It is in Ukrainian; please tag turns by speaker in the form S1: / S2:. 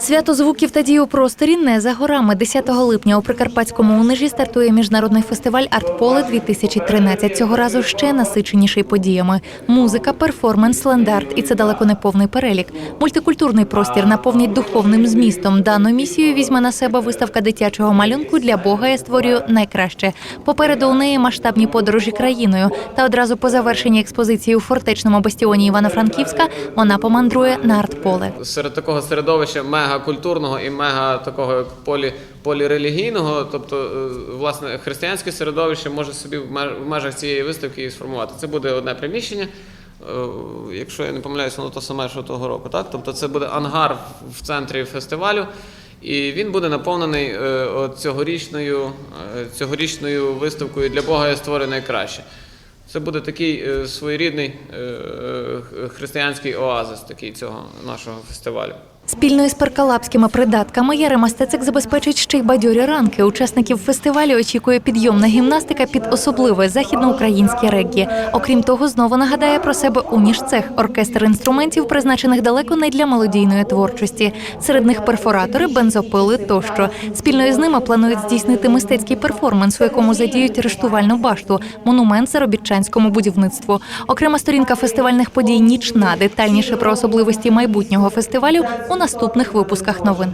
S1: Свято звуків та дій у просторі не за горами. 10 липня у Прикарпатському унижі стартує міжнародний фестиваль Артполе 2013 Цього разу ще насиченіший подіями: музика, перформанс, лендарт. І це далеко не повний перелік. Мультикультурний простір наповнять духовним змістом. Дану місію візьме на себе виставка дитячого малюнку для Бога. Я створюю найкраще. Попереду у неї масштабні подорожі країною. Та одразу по завершенні експозиції у фортечному бастіоні Івано-Франківська вона помандрує на артполе.
S2: серед такого середовища мегакультурного і мега такого полі, полірелігійного, тобто, е, власне, християнське середовище може собі в межах цієї виставки і сформувати. Це буде одне приміщення. е, Якщо я не помиляюсь, воно то саме, що того року, так? Тобто це буде ангар в центрі фестивалю, і він буде наповнений е, от цьогорічною, цьогорічною виставкою для Бога я створю найкраще. Це буде такий своєрідний християнський оазис такий цього нашого фестивалю.
S1: Спільно із перкалапськими придатками Ярема забезпечить ще й бадьорі ранки. Учасників фестивалю очікує підйомна гімнастика під особливе західноукраїнське реггі. Окрім того, знову нагадає про себе уніж-цех – оркестр інструментів, призначених далеко не для мелодійної творчості. Серед них перфоратори, бензопили тощо. Спільно із ними планують здійснити мистецький перформанс, у якому задіють рештувальну башту, монумент заробітчанському будівництву. Окрема сторінка фестивальних подій нічна. Детальніше про особливості майбутнього фестивалю у наступних випусках новин.